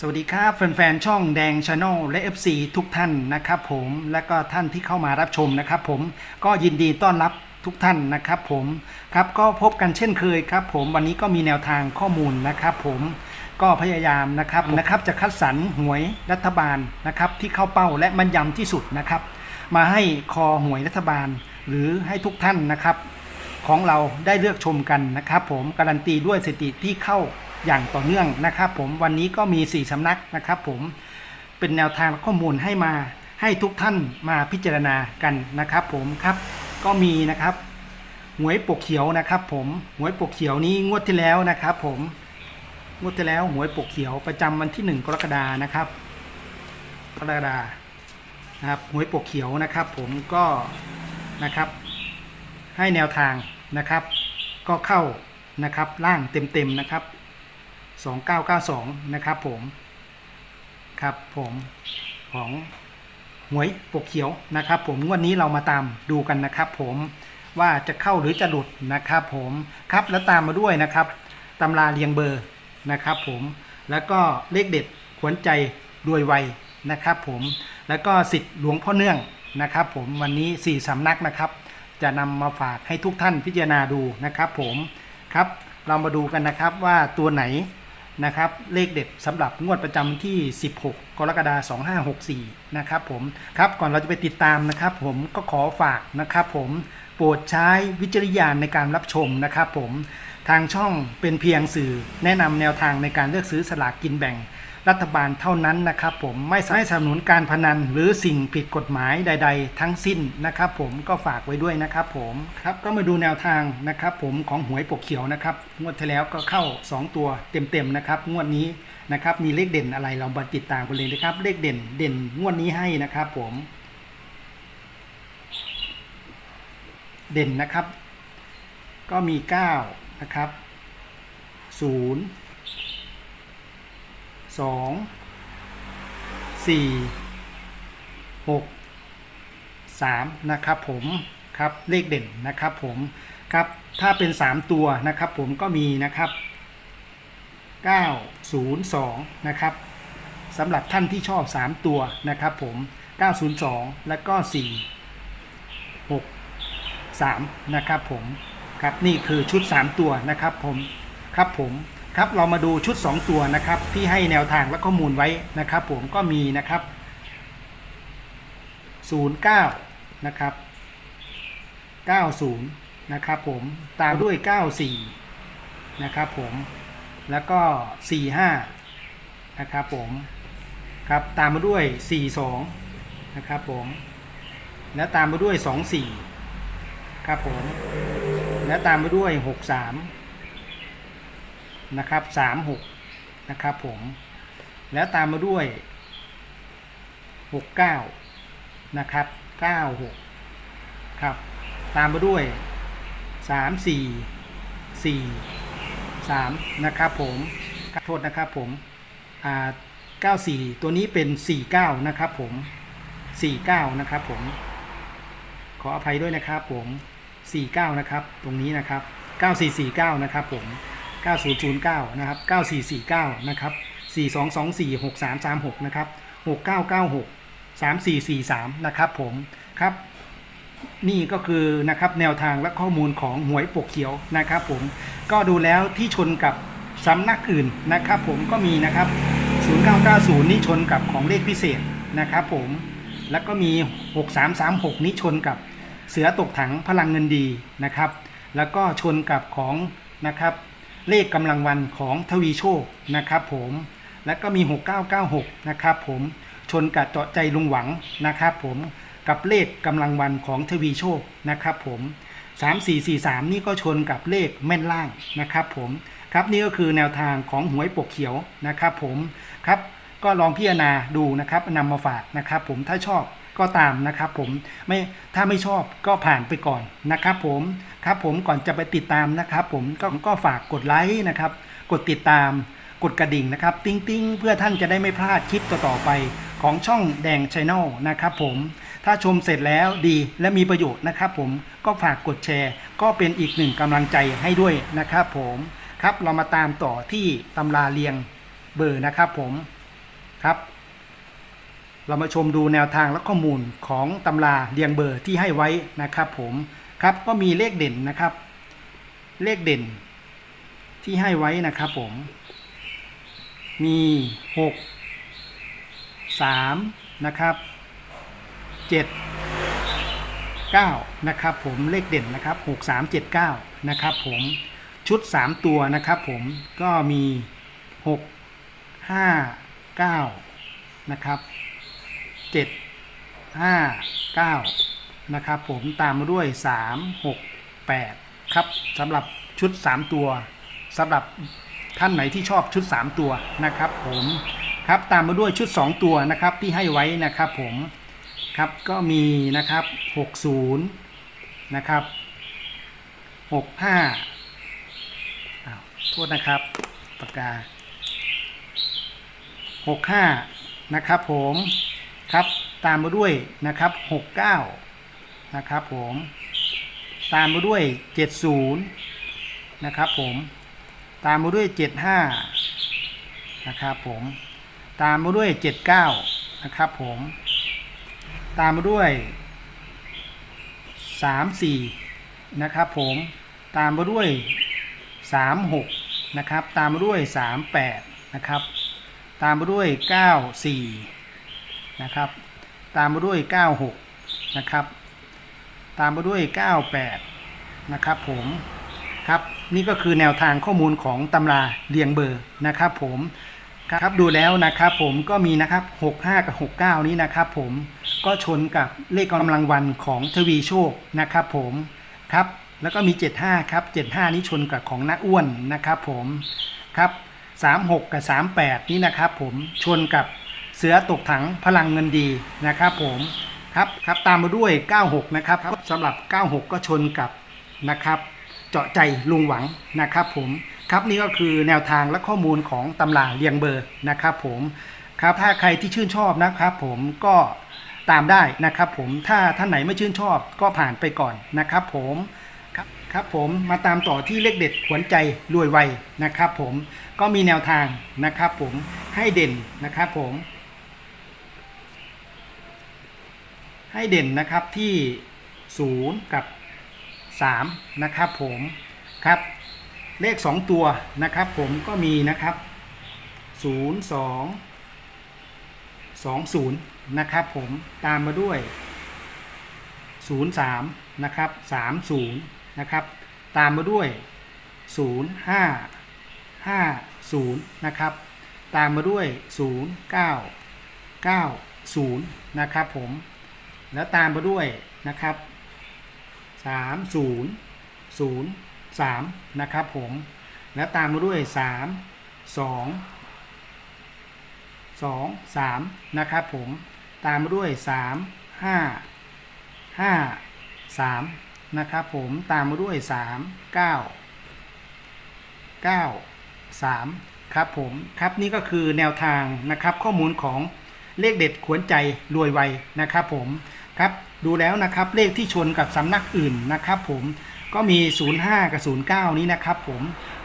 สวัสดีครับแฟนๆช่องแดงชาแนลและ FC ทุกท่านนะครับผมและก็ท่านที่เข้ามารับชมนะครับผมก็ยินดีต้อนรับทุกท่านนะครับผมครับก็พบกันเช่นเคยครับผมวันนี้ก็มีแนวทางข้อมูลนะครับผมก็พยายามนะครับนะครับจะคัดสรรหวยรัฐบาลนะครับที่เข้าเป้าและมันยำที่สุดนะครับ มาให้คอหวยรัฐบาล หรือให้ทุกท่านนะครับ ของเราได้เลือกชมกันนะครับ ผมการันตีด้วยสถิติที่เข้า อย่างต่อเนื่องนะครับ ผมวันนี้ก็มี 4สำนักนะครับ ผมเป็นแนวทางและข้อมูลให้มาให้ทุกท่านมาพิจารณากันนะครับ ผมครับก็มีนะครับหวยปกเขียวนะครับ ผมหวยปกเขียวนี้งวดที่แล้วนะครับ ผมงวดที่แล้วหวยปกเขียวประจำวันที่ 1 กรกฎานะครับกรกฎานะครับหวยปกเขียวนะครับ ผมก็นะครับให้แนวทางนะครับ ก็เข้านะครับ ล่างเต็มๆนะครับ 2992 นะครับผม ครับผมของหวยปกเขียวนะครับ ผมงวันนี้เรามาตามดูกันนะครับ ผมว่าจะเข้าหรือจะหลุดนะครับ ผมครับแล้วตามมาด้วยนะครับตำราเรียงเบอร์นะครับ ผมแล้วก็เลขเด็ดขวัญใจรวยไวนะครับ ผมแล้วก็สิทธิ์หลวงพ่อเนื่องนะครับ ผมวันนี้สี่สำนักนะครับ จะนำมาฝากให้ทุกท่านพิจารณาดูนะครับ ผมครับเรามาดูกันนะครับว่าตัวไหน นะครับเลขเด็ดสำหรับงวดประจำที่ 16 กรกฎาคม 2564 นะครับผมครับก่อนเราจะไปติดตามนะครับ ผมก็ขอฝากนะครับผมโปรดใช้วิจารณญาณในการรับชมนะครับผมทางช่องเป็นเพียงสื่อแนะนำแนวทางในการเลือกซื้อสลากกินแบ่ง รัฐบาลเท่านั้นนะครับผมไม่ไม่สนับสนุนการพนันหรือสิ่งผิดกฎหมายใด ๆ ทั้งสิ้นนะครับผมก็ฝากไว้ด้วยนะครับผมครับก็มาดูแนวทางนะครับผมของหวยปกเขียวนะครับงวดที่แล้วก็เข้า 2 ตัวเต็มๆนะครับงวดนี้นะครับมีเลขเด่นอะไรเรามาติดตามกันเลยนะครับ เลขเด่นเด่นงวดนี้ให้นะครับผม เด่นนะครับ ก็มี 9 นะครับ 0 สองสี่หกสามนะครับผมครับเลขเด่นนะครับผมครับถ้าเป็น 3 ตัวนะครับผมก็มีนะครับ 902 นะครับสำหรับท่านที่ชอบ 3 ตัวนะครับผม 902 แล้วก็ 4 6 3 นะครับผม ครับนี่คือชุด 3 ตัวนะครับผม ครับผม ครับเรามาดูชุด 2 ตัวนะครับ ที่ให้แนวทางและข้อมูลไว้นะครับ ผมก็มีนะครับ 09 นะครับ 90 นะครับผมตามด้วย 94 นะครับผมแล้วก็ 45 นะครับผมครับตามมาด้วย 42 นะครับผมแล้วตามมาด้วย 24 ครับผมแล้วตามมาด้วย 63 นะครับสามหกนะครับผมแล้วตามมาด้วยหกเก้านะครับเก้าหกครับตามมาด้วยสามสี่สี่สามนะครับผมขอโทษนะครับผมอ่าเก้าสี่ตัวนี้เป็นสี่เก้านะครับผมสี่เก้านะครับผมขออภัยด้วยนะครับผมสี่เก้านะครับตรงนี้นะครับเก้าสี่สี่เก้านะครับผม 9009 นะครับ 9449 นะครับ 4224 6336 นะครับ 6996 3443 นะครับผมครับนี่ก็คือนะครับแนวทางและข้อมูลของหวยปกเขียวนะครับผมก็ดูแล้วที่ชนกับสำนักอื่นนะครับผมก็มีนะครับ0990 นี่ชนกับของเลขพิเศษนะครับผมแล้วก็มี 6336 นี่ชนกับเสือตกถังพลังเงินดีนะครับ แล้วก็ชนกับของนะครับ เลขกำลังวันของทวีโชคนะครับผมแล้วก็มี 6996 นะครับผมชนกับเจาะใจลุงหวังนะครับผมกับเลขกำลังวันของทวีโชคนะครับผม 3443 นี่ก็ชนกับเลขแม่นล่างนะครับผมครับนี่ก็คือแนวทางของหวยปกเขียวนะครับผมครับก็ลองพิจารณาดูนะครับนำมาฝากนะครับผมถ้าชอบ ก็ตามนะครับผมไม่ถ้าไม่ชอบก็ผ่านไปก่อนนะครับผมครับผมก่อนจะไปติดตามนะครับผมก็ก็ฝากกดไลค์นะครับ กดติดตามกดกระดิ่งนะครับ ติ้งติ้งเพื่อท่านจะได้ไม่พลาดคลิปต่อๆไปของช่องแดงช n แนลนะครับผมถ้าชมเสร็จแล้วดีและมีประโยชน์นะครับผมก็ฝากกดแชร์ ก็เป็นอีกหนึ่งกำลังใจให้ด้วยนะครับผมครับเรามาตามต่อที่ตำราเรียงเบอร์นะครับผมครับ เรามาชมดูแนวทางและข้อมูลของตำราเรียงเบอร์ที่ให้ไว้นะครับผมครับก็มีเลขเด่นนะครับ เลขเด่นที่ให้ไว้นะครับผม มีหกสามนะครับเจ็ดเก้านะครับผมเลขเด่นนะครับหกสามเจ็ดเก้านะครับผมชุดสามตัวนะครับผมก็มีหกห้าเก้านะครับ เจ็ดห้าเก้านะครับผมตามมาด้วยสามหกแปดครับสำหรับชุดสามตัวสำหรับท่านไหนที่ชอบชุด 3 ตัวนะครับผมครับตามมาด้วยชุด 2 ตัวนะครับที่ให้ไว้นะครับผมครับก็มีนะครับ 60 นะครับ 65อ้าวโทษนะครับปากกา 65 นะครับผม ครับตามมาด้วยนะครับ 69 นะครับผมตามมาด้วย 70 นะครับผมตามมาด้วย 75 นะครับผมตามมาด้วย 79 นะครับผมตามมาด้วย 34 นะครับผมตามมาด้วย 36 นะครับตามมาด้วย 38 นะครับตามมาด้วย 94 นะครับ ตามมาด้วย 96 นะครับ ตามมาด้วย 98 นะครับผมครับนี่ก็คือแนวทางข้อมูลของตำราเรียงเบอร์นะครับผมครับดูแล้วนะครับผมก็มีนะครับ 65 กับ 69 นี้นะครับผมก็ชนกับเลขกำลังวันของทวีโชคนะครับผมครับแล้วก็มี 75 ครับ 75 นี้ชนกับของน้าอ้วนนะครับผมครับ 36 กับ 38 นี่นะครับผมชนกับ เสือตกถังพลังเงินดีนะครับผมครับครับตามมาด้วย 96 นะครับสำหรับ 96 ก็ชนกับนะครับเจาะใจลุงหวังนะครับผมครับนี่ก็คือแนวทางและข้อมูลของตำราเรียงเบอร์นะครับผมครับถ้าใครที่ชื่นชอบนะครับผมก็ตามได้นะครับผมถ้าท่านไหนไม่ชื่นชอบก็ผ่านไปก่อนนะครับผมครับครับผมมาตามต่อที่เลขเด็ดขวัญใจรวยไวนะครับผมก็มีแนวทางนะครับผมให้เด่นนะครับผม ให้เด่นนะครับที่ 0 กับ 3 นะครับผมครับเลข 2 ตัวนะครับผมก็มีนะครับ 0 2 2 0 นะครับผมตามมาด้วย 0 3 นะครับ 3 0 นะครับ ตามมาด้วย 0 5 5 0 นะครับ ตามมาด้วย 0 9 9 0 นะครับผม แล้วตามมาด้วยนะครับสามศูนย์ศูนย์สามนะครับผม แล้วตามมาด้วยสามสองสองสามนะครับผม ตามมาด้วยสามห้าห้าสามนะครับผม ตามมาด้วยสามเก้าเก้าสามครับผม ครับนี่ก็คือแนวทางนะครับข้อมูลของเลขเด็ดขวนใจรวยไวนะครับผม ครับดูแล้วนะครับเลขที่ชนกับสำนักอื่นนะครับผมก็มี 05 กับ 09 นี้นะครับผม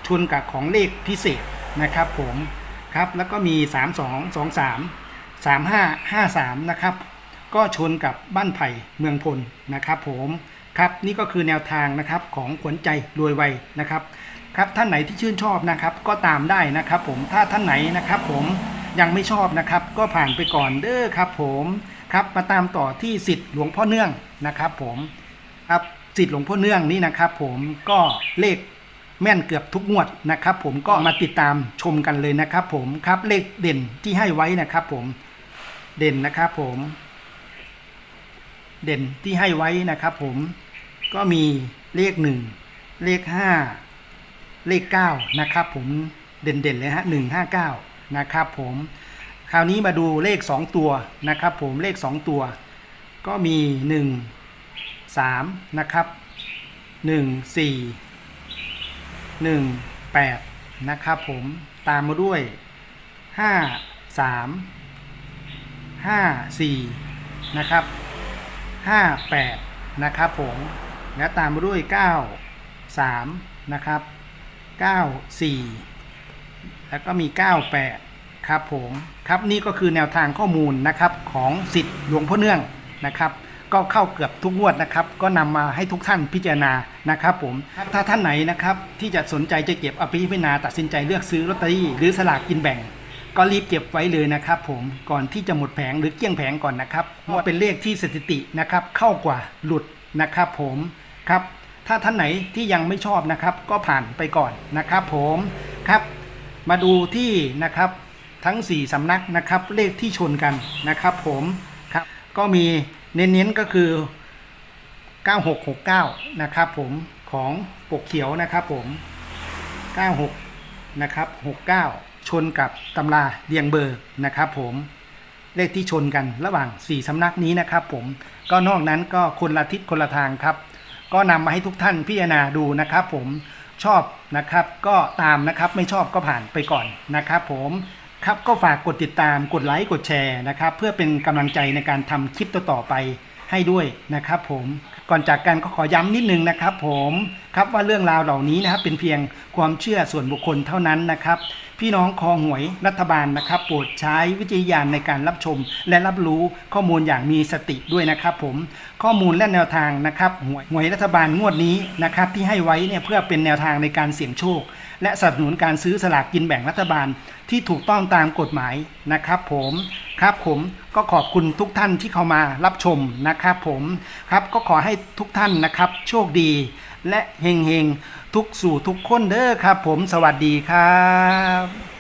ชนกับของเลขพิเศษนะครับผมครับแล้วก็มี 32 23 35 53 นะครับ ก็ชนกับบ้านไผ่เมืองพลนะครับผมครับนี่ก็คือแนวทางนะครับของขวัญใจรวยไวนะครับครับท่านไหนที่ชื่นชอบนะครับก็ตามได้นะครับผมถ้าท่านไหนนะครับผมยังไม่ชอบนะครับก็ผ่านไปก่อนเด้อครับผม ครับมาตามต่อที่สิทธิ์หลวงพ่อเนื่องนะครับผมครับสิทธิ์หลวงพ่อเนื่องนี่นะครับผมก็เลขแม่นเกือบทุกงวดนะครับ ผมก็มาติดตามชมกันเลยนะครับ ผมครับเลขเด่นที่ให้ไว้นะครับ ผมเด่นนะครับผม เด่นที่ให้ไว้นะครับ ผมก็มีเลขหนึ่งเลขห้าเลขเก้านะครับ ผมเด่นๆเลยฮะหนึ่งห้าเก้านะครับ ผม คราวนี้มาดูเลขสองตัวนะครับผมเลขสองตัว ก็มีหนึ่งสามนะครับหนึ่งสี่หนึ่งแปดนะครับผมตามมาด้วยห้าสามห้าสี่นะครับ 58 นะครับผมและตามมาด้วย 9 3 นะครับ 94 แล้วก็มี 98 ครับผมครับนี่ก็คือแนวทางข้อมูลนะครับของสิทธิ์หลวงพ่อเนื่องนะครับ ก็เข้าเกือบทุกงวดนะครับ ก็นำมาให้ทุกท่านพิจารณานะครับผมถ้าท่านไหนนะครับที่จะสนใจจะเก็บเอาไปพิจารณาตัดสินใจเลือกซื้อลอตเตอรี่หรือสลากกินแบ่ง ก็รีบเก็บไว้เลยนะครับ ผมก่อนที่จะหมดแผงหรือเกลี้ยงแผงก่อนนะครับเพราะว่าเป็นเลขที่สถิตินะครับเข้ากว่าหลุดนะครับ ผมครับถ้าท่านไหนที่ยังไม่ชอบนะครับ ก็ผ่านไปก่อนนะครับ ผมครับ มาดูที่นะครับ ทั้ง 4 สำนักนะครับเลขที่ชนกันนะครับผมครับก็มีเน้นๆก็คือ 9669 นะครับผมของปกเขียวนะครับผม 96 นะครับ 69 ชนกับตำราเรียงเบอร์นะครับผมเลขที่ชนกันระหว่าง 4 สำนักนี้นะครับผมก็นอกนั้นก็คนละทิศคนละทางครับ ก็นำมาให้ทุกท่านพิจารณาดูนะครับผมชอบนะครับก็ตามนะครับไม่ชอบก็ผ่านไปก่อนนะครับผม ครับก็ฝากกดติดตามกดไลค์กดแชร์นะครับ เพื่อเป็นกำลังใจในการทำคลิปต่อๆไปให้ด้วยนะครับผมก่อนจากกันก็ขอย้ำนิดนึงนะครับ ผมครับว่าเรื่องราวเหล่านี้นะครับเป็นเพียงความเชื่อส่วนบุคคลเท่านั้นนะครับ พี่น้องคอหวยรัฐบาลนะครับ โปรดใช้วิจารณญาณในการรับชม และรับรู้ข้อมูลอย่างมีสติด้วยนะครับ ผมข้อมูลและแนวทางนะครับหวยหวยรัฐบาลงวดนี้นะครับที่ให้ไว้เนี่ยเพื่อเป็นแนวทางในการเสี่ยงโชค และสนับสนุนการซื้อสลากกินแบ่งรัฐบาลที่ถูกต้องตามกฎหมายนะครับ ผมครับผมก็ขอบคุณทุกท่านที่เข้ามารับชมนะครับ ผมครับก็ขอให้ทุกท่านนะครับ โชคดีและเฮงเฮง ทุกสู่ทุกคนเด้อครับ ผมสวัสดีครับ